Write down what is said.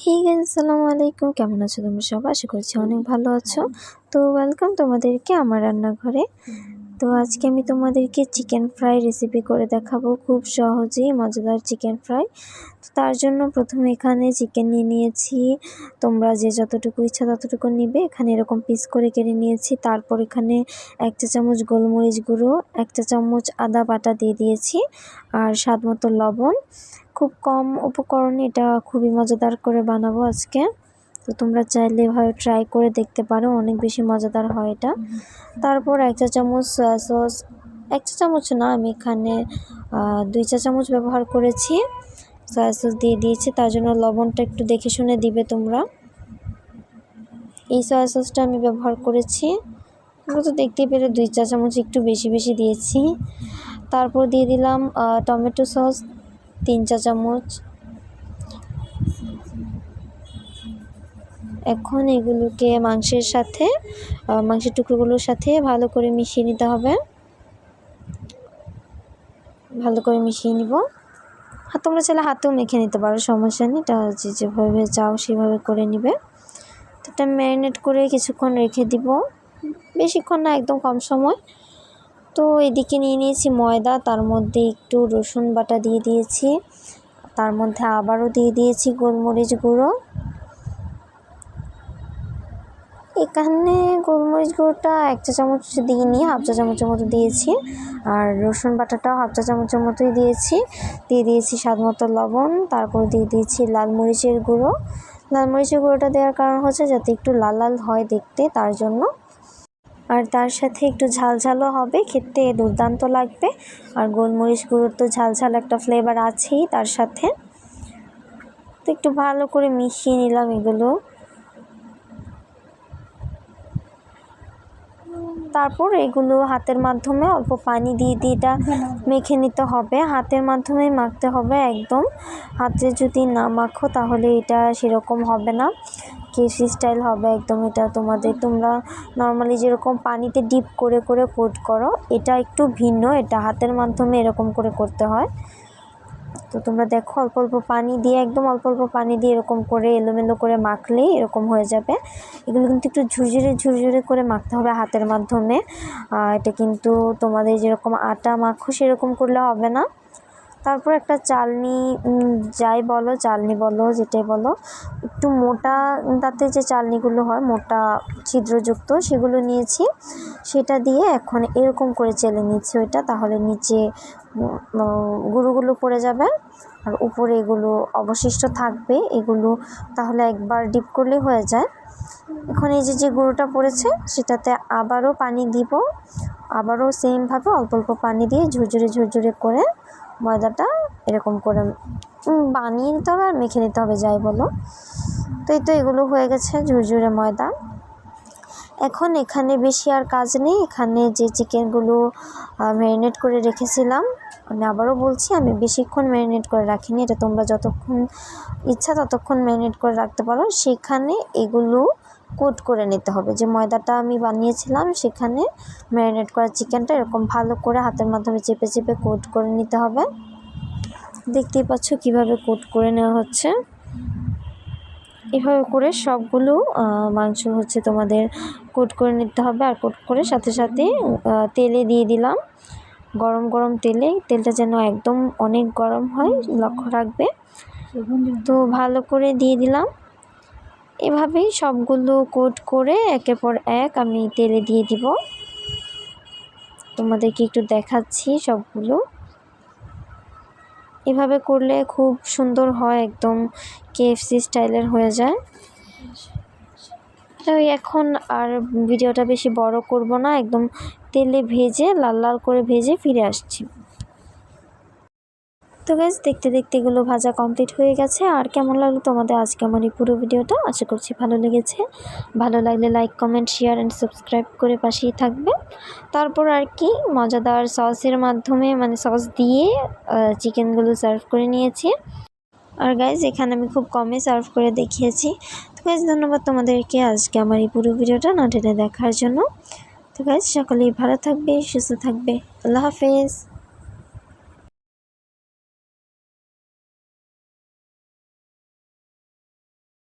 হে আসসালামু আলাইকুম। কেমন আছো তোমরা সব আশা করছি অনেক ভালো আছো। তো ওয়েলকাম তোমাদেরকে আমার রান্নাঘরে। তো আজকে আমি তোমাদেরকে চিকেন ফ্রাই রেসিপি করে দেখাবো। খুব সহজেই মজাদার চিকেন ফ্রাই তো তার জন্য প্রথমে এখানে চিকেন নিয়ে নিয়েছি। তোমরা যে যতটুকু ইচ্ছা ততটুকু নিবে। এখানে এরকম পিস করে কেটে নিয়েছি। তারপর এখানে এক চা চামচ গোলমরিচ গুঁড়ো, এক চা চামচ আদা বাটা দিয়ে দিয়েছি। আর স্বাদ মতো লবণ। খুব কম উপকরণে এটা খুবই মজাদার করে বানাবো আজকে। তো তোমরা চাইলে এভাবে ট্রাই করে দেখতে পারো, অনেক বেশি মজাদার হয় এটা। তারপর এক চা চামচ সয়া সস এক চা চামচ না, আমি এখানে দুই চা চামচ ব্যবহার করেছি। সয়া সস দিয়ে দিয়েছি, তার জন্য লবণটা একটু দেখে শুনে দিবে তোমরা। এই সয়া সসটা আমি ব্যবহার করেছি। তোমরা তো দেখতেই পেলে, দুই চা চামচ একটু বেশি বেশি দিয়েছি। তারপর দিয়ে দিলাম টমেটো সস তিন চা চামচ। এখন এগুলোকে মাংসের সাথে মাংসের টুকরোগুলোর সাথে ভালো করে মিশিয়ে নিতে হবে। ভালো করে মিশিয়ে নিব। হাত তোমরা চাইলে হাতেও মেখে নিতে পারো, সমস্যা নেই। এটা যেভাবে চাও সেভাবে করে নিবে। তো এটা ম্যারিনেট করে কিছুক্ষণ রেখে দিব। বেশিক্ষণ না, একদম কম সময়। তো এদিকে নিয়ে নিয়েছি ময়দা, তার মধ্যে একটু রসুন বাটা দিয়ে দিয়েছি। তার মধ্যে আবারও দিয়ে দিয়েছি গোলমরিচ গুঁড়ো। এখানে গোলমরিচ গুঁড়োটা এক চা চামচ দিইনি হাফ চা চামচের মতো দিয়েছি। আর রসুন বাটাটাও হাফ চা চামচের মতোই দিয়েছি। দিয়ে দিয়েছি স্বাদ মতো লবণ, তারপর দিয়ে দিয়েছি লাল মরিচের গুঁড়ো। লাল মরিচের গুঁড়োটা দেওয়ার কারণ হচ্ছে যাতে একটু লাল লাল হয় দেখতে, তার জন্য আর তার সাথে একটু ঝালঝালও হবে, খেতে দুর্দান্ত লাগবে। আর গোলমরিচ গুঁড়োর তো ঝালঝাল ঝাল একটা ফ্লেভার আছেই তার সাথে। তো একটু ভালো করে মিশিয়ে নিলাম এগুলো। তারপর এগুলো হাতের মাধ্যমে অল্প পানি দিয়ে দিয়ে এটা মেখে নিতে হবে। হাতের মাধ্যমে মাখতে হবে একদম। হাতে যদি না মাখো তাহলে এটা সেরকম হবে না। কেসি স্টাইল হবে একদম এটা তোমাদের। তোমরা নর্মালি যেরকম পানিতে ডিপ করে করে কোট করো এটা একটু ভিন্ন। এটা হাতের মাধ্যমে এরকম করে করতে হয়। তো তোমরা দেখো অল্প অল্প পানি দিয়ে, একদম অল্প অল্প পানি দিয়ে এরকম করে এলোমেলো করে মাখলেই এরকম হয়ে যাবে। এগুলো কিন্তু একটু ঝুরঝুরে ঝুরঝুরে করে মাখতে হবে হাতের মাধ্যমে। এটা কিন্তু তোমাদের যেরকম আটা মাখো সেরকম করলে হবে না। তারপর একটা চালনি যাই বলো, চালনি বলো, যেটাই বলো একটু মোটা, তাতে যে চালনিগুলো হয়, মোটা ছিদ্রযুক্ত, সেগুলো নিয়েছি। সেটা দিয়ে এখন এরকম করে চেলে নিচ্ছি ওইটা, তাহলে নিচে গুঁড়োগুলো পড়ে যাবে। আর উপরে এগুলো অবশিষ্ট থাকবে, এগুলো তাহলে একবার ডিপ করলেই হয়ে যায়। এখন এই যে যে গুঁড়োটা পড়েছে, সেটাতে আবারও পানি দিব। আবারও সেমভাবে অল্প অল্প পানি দিয়ে ঝুরঝুরে ঝুরঝুরে করে ময়দাটা এরকম করে বানিয়ে নিতে হবে আর মেখে নিতে হবে, যাই বলো। তো এই তো এগুলো হয়ে গেছে ঝুরঝুরে ময়দা। এখন এখানে বেশি আর কাজ নেই। এখানে যে চিকেনগুলো ম্যারিনেট করে রেখেছিলাম, আমি আবারও বলছি, আমি বেশিক্ষণ ম্যারিনেট করে রাখিনি। এটা তোমরা যতক্ষণ ইচ্ছা ততক্ষণ ম্যারিনেট করে রাখতে পারো। সেখানে এগুলো কোট করে নিতে হবে। যে ময়দাটা আমি বানিয়েছিলাম, সেখানে ম্যারিনেট করা চিকেনটা এরকম ভালো করে হাতের মাধ্যমে চেপে চেপে কোট করে নিতে হবে। দেখতেই পাচ্ছ কীভাবে কোট করে নেওয়া হচ্ছে। এভাবে করে সবগুলো মাংস হচ্ছে তোমাদের কোট করে নিতে হবে আর কোট করে সাথে সাথে তেলে দিয়ে দিলাম। গরম গরম তেলে, তেলটা যেন একদম অনেক গরম হয়, লক্ষ্য রাখবে। তো ভালো করে দিয়ে দিলাম। এভাবেই সবগুলো কোট করে একের পর এক আমি তেলে দিয়ে দিব। তোমাদেরকে একটু দেখাচ্ছি সবগুলো। এভাবে করলে খুব সুন্দর হয় একদম কেএফসি স্টাইলের হয়ে যায়। তো এখন আর ভিডিওটা বেশি বড় করব না, একদম তেলে ভেজে লাল লাল করে ভেজে ফিরে আসছি। তো গাইজ দেখতে দেখতে এগুলো ভাজা কমপ্লিট হয়ে গেছে। আর কেমন লাগল তোমাদের আজকে আমার এই পুরো ভিডিওটা? আশা করছি ভালো লেগেছে। ভালো লাগলে like comment share and subscribe করে পাশেই থাকবে। তারপর আর কি, মজাদার সসের মাধ্যমে মানে সস দিয়ে চিকেনগুলো সার্ভ করে নিয়েছি। আর গাইজ এখানে আমি খুব কমে সার্ভ করে দেখিয়েছি। তো গাইজ ধন্যবাদ তোমাদেরকে আজকে আমার এই পুরো ভিডিওটা না টেনে দেখার জন্য। তো গাইজ সকলেই ভালো থাকবে, সুস্থ থাকবে। আল্লাহ হাফেজ।